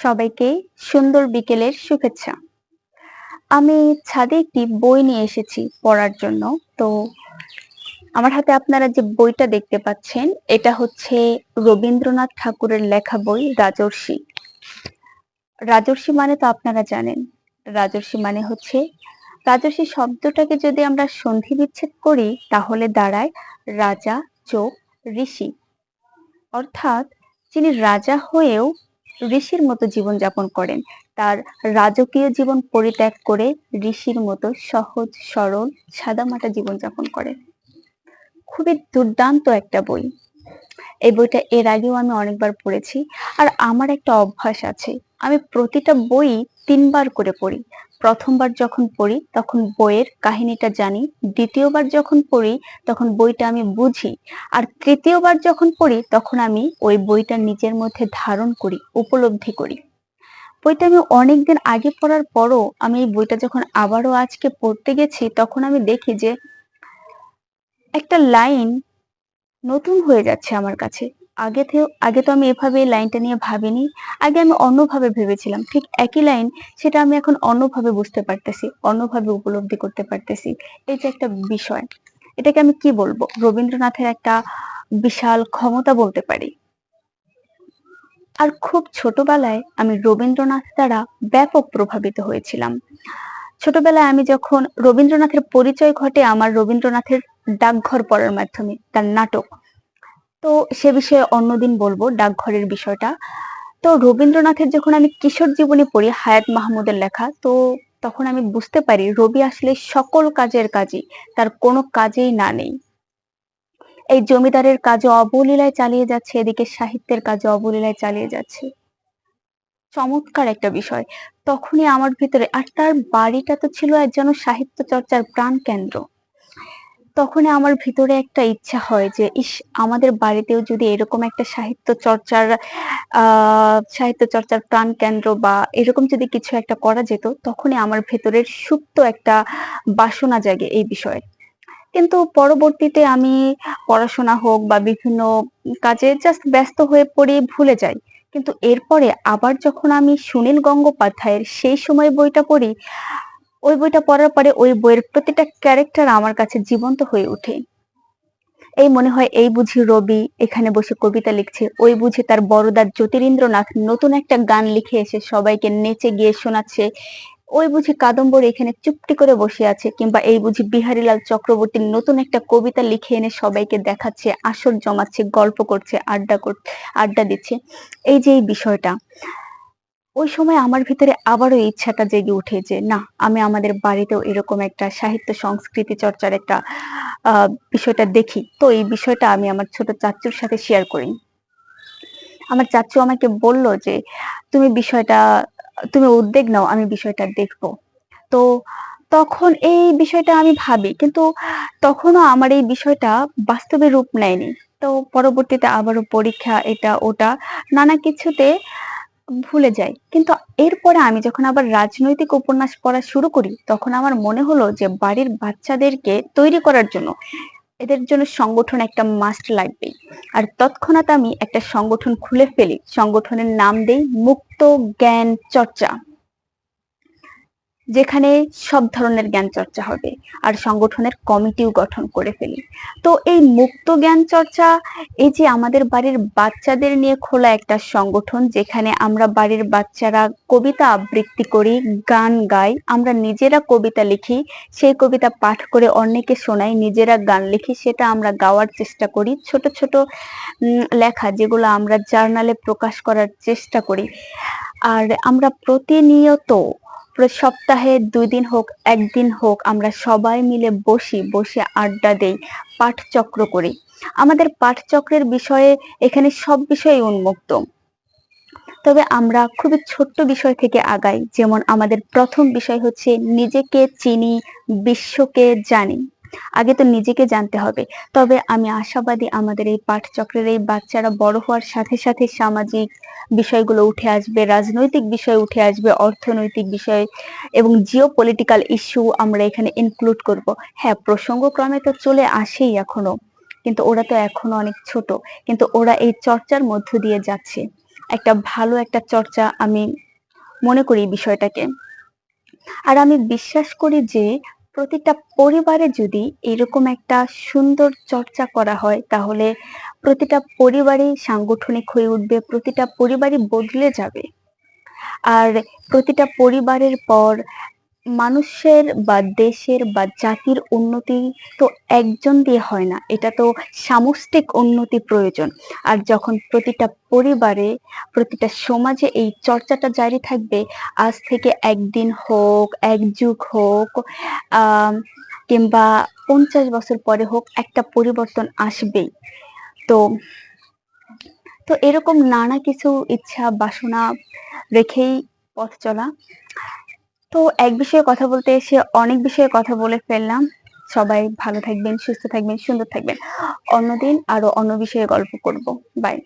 সবাইকে সুন্দর বিকেলের শুভেচ্ছা। আমি ছাদে একটি বই নিয়ে এসেছি পড়ার জন্য। তো আমার হাতে আপনারা যে বইটা দেখতে পাচ্ছেন, এটা হচ্ছে রবীন্দ্রনাথ ঠাকুরের লেখা বই রাজর্ষি। রাজর্ষি মানে তো আপনারা জানেন। রাজর্ষি মানে হচ্ছে, রাজর্ষি শব্দটাকে যদি আমরা সন্ধি বিচ্ছেদ করি, তাহলে দাঁড়ায় রাজা চোখ ঋষি। অর্থাৎ, যিনি রাজা হয়েও ঋষির মতো জীবন যাপন করেন। তার রাজকীয় জীবন পরিত্যাগ করে ঋষির মতো সহজ, সরল, সাদামাটা জীবন যাপন করেন। খুবই দুর্দান্ত একটা বই। এই বইটা এর আগেও আমি অনেকবার পড়েছি। আর আমার একটা অভ্যাস আছে। আমি প্রতিটা বই তিনবার করে পড়ি। প্রথমবার যখন পড়ি, তখন বইয়ের কাহিনীটা জানি। দ্বিতীয়বার যখন পড়ি, তখন বইটা আমি বুঝি। আর তৃতীয়বার যখন পড়ি, তখন আমি ওই বইটা নিজের মধ্যে ধারণ করি, উপলব্ধি করি। বইটা আমি অনেকদিন আগে পড়ার পরও আমি এই বইটা যখন আবারও আজকে পড়তে গেছি, তখন আমি দেখি যে একটা লাইন নতুন হয়ে যাচ্ছে আমার কাছে। আগে আগে তো আমি এভাবে লাইনটা নিয়ে ভাবিনি, আগে আমি অন্যভাবে ভেবেছিলাম, ঠিক একই লাইন সেটা আমি এখন অন্যভাবে বুঝতে পারতেছি, অন্যভাবে উপলব্ধি করতে পারতেছি। এই যে একটা বিষয়, এটাকে আমি কি বলব? রবীন্দ্রনাথের একটা বিশাল ক্ষমতা বলতে পারি। আর খুব ছোটবেলায় আমি রবীন্দ্রনাথ দ্বারা ব্যাপক প্রভাবিত হয়েছিলাম। ছোটবেলায় আমি যখন রবীন্দ্রনাথের পরিচয় ঘটে, আমার রবীন্দ্রনাথের ডাকঘর পড়ার মাধ্যমে, তার নাটক তো সে বিষয়ে অন্যদিন বলব ডাকঘরের বিষয়টা। তো রবীন্দ্রনাথের যখন আমি কিশোর জীবনী পড়ি হায়াত মাহমুদের লেখা, তো তখন আমি বুঝতে পারি রবি আসলে সকল কাজের কাজই, তার কোনো কাজেই না নেই। এই জমিদারের কাজও অবলীলায় চালিয়ে যাচ্ছে, এদিকে সাহিত্যের কাজও অবলীলায় চালিয়ে যাচ্ছে। চমৎকার একটা বিষয়। তখনই আমার ভিতরে, আর তার বাড়িটা তো ছিল এক যেন সাহিত্য চর্চার প্রাণ কেন্দ্র তখনই আমার ভিতরে একটা ইচ্ছা হয় যে, ইস, আমাদের বাড়িতেও যদি এরকম একটা সাহিত্য চর্চার সাহিত্য চর্চার প্রাণ কেন্দ্র বা এরকম যদি কিছু একটা করা যেত, তখনই আমার ভেতরের সুপ্ত একটা বাসনা জাগে এই বিষয়ে। কিন্তু পরবর্তীতে আমি পড়াশোনা হোক বা বিভিন্ন কাজে জাস্ট ব্যস্ত হয়ে পড়ে ভুলে যাই। কিন্তু এরপরে আবার যখন আমি সুনীল গঙ্গোপাধ্যায়ের সেই সময় বইটা পড়ি ওই বইটা পড়ার পরে ওই বইয়ের প্রতিটা ক্যারেক্টার আমার কাছে জীবন্ত হয়ে ওঠে। এই মনে হয় এই বুঝি রবি, এখানে বসে কবিতা লিখছে। ওই বুঝি তার বড়দার জ্যোতিরিন্দ্রনাথ নতুন একটা গান লিখে এসে সবাইকে নেচে গিয়ে শোনাচ্ছে। ওই বুঝি কাদম্বর এখানে চুপটি করে বসে আছে, কিংবা এই বুঝি বিহারীলাল চক্রবর্তীর নতুন একটা কবিতা লিখে এনে সবাইকে দেখাচ্ছে, আসর জমাচ্ছে, গল্প করছে, আড্ডা আড্ডা দিচ্ছে। এই যে এই বিষয়টা ওই সময় আমার ভিতরে আবারও ইচ্ছাটা জেগে উঠে যে, না, আমি আমাদের বাড়িতেও এরকম একটা সাহিত্য সংস্কৃতি চর্চার একটা বিষয়টা দেখি। তো এই বিষয়টা আমি আমার ছোট চাচুর সাথে শেয়ার করি। আমার চাচু আমাকে বলল যে, তুমি বিষয়টা, তুমি উদ্যোগ নাও, আমি বিষয়টা দেখব। তো তখন এই বিষয়টা আমি ভাবি, কিন্তু তখনও আমার এই বিষয়টা বাস্তবে রূপ নেয়নি। তো পরবর্তীতে আবারও পরীক্ষা এটা, ওটা, নানা কিছুতে ভুলে যাই। কিন্তু এরপরে আমি যখন আবার রাজনৈতিক উপন্যাস পড়া শুরু করি, তখন আমার মনে হলো যে বাড়ির বাচ্চাদেরকে তৈরি করার জন্য এদের জন্য সংগঠন একটা মাস্ট লাগবেই আর তৎক্ষণাৎ আমি একটা সংগঠন খুলে ফেলি। সংগঠনের নাম দেই মুক্ত জ্ঞান চর্চা। যেখানে সব ধরনের জ্ঞান চর্চা হবে আর সংগঠনের কমিটিও গঠন করে ফেলি। তো এই মুক্ত জ্ঞান চর্চা, এই যে আমাদের বাড়ির বাচ্চাদের নিয়ে খোলা একটা সংগঠন, যেখানে আমরা বাড়ির বাচ্চারা কবিতা আবৃত্তি করি, গান গাই, আমরা নিজেরা কবিতা লিখি, সেই কবিতা পাঠ করে অন্যকে শোনাই, নিজেরা গান লিখি, সেটা আমরা গাওয়ার চেষ্টা করি। ছোট ছোট লেখা যেগুলো আমরা জার্নালে প্রকাশ করার চেষ্টা করি। আর আমরা প্রতিনিয়ত সপ্তাহে দুই দিন হোক, একদিন হোক, আমরা সবাই মিলে বসি, বসে আড্ডা দেই, পাঠচক্র করি। আমাদের পাঠচক্রের বিষয়ে এখানে সব বিষয়ে উন্মুক্ত। তবে আমরা খুবই ছোট্ট বিষয় থেকে আগাই, যেমন আমাদের প্রথম বিষয় হচ্ছে, নিজেকে চিনি, বিশ্বকে জানি। আগে তো নিজেকে জানতে হবে। তবে আমি আশাবাদী আমাদের এই পাঠচক্রের এই বাচ্চারা বড় হওয়ার সাথে সাথে সামাজিক বিষয়গুলো উঠে আসবে, রাজনৈতিক বিষয় উঠে আসবে, অর্থনৈতিক বিষয় এবং জিও পলিটিক্যাল ইস্যু আমরা এখানে ইনক্লুড করব। হ্যাঁ প্রসঙ্গক্রমে তো চলে আসেই এখনও, কিন্তু ওরা তো এখনও অনেক ছোট, কিন্তু ওরা এই চর্চার মধ্য দিয়ে যাচ্ছে। একটা ভালো একটা চর্চা আমি মনে করি বিষয়টাকে। আর আমি বিশ্বাস করি যে প্রতিটা পরিবারে যদি এরকম একটা সুন্দর চর্চা করা হয়, তাহলে প্রতিটা পরিবারই সাংগঠনিক হয়ে উঠবে, প্রতিটা পরিবারই বদলে যাবে। আর প্রতিটা পরিবারের পর মানুষের বা দেশের বা জাতির উন্নতি তো একজন দিয়ে হয় না। এটা তো সামষ্টিক উন্নতি প্রয়োজন। আর যখন প্রতিটা পরিবারে, প্রতিটা সমাজে এই চর্চাটা জারি থাকবে, আজ থেকে একদিন হোক, এক যুগ হোক কিংবা পঞ্চাশ বছর পরে হোক, একটা পরিবর্তন আসবেই। তো তো এরকম নানা কিছু ইচ্ছা, বাসনা রেখেই পথ চলা। তো এক বিষয়ে কথা বলতে এসে অনেক বিষয়ে কথা বলে ফেললাম। সবাই ভালো থাকবেন, সুস্থ থাকবেন, সুন্দর থাকবেন। অন্যদিন আরও অন্য বিষয়ে গল্প করব। বাই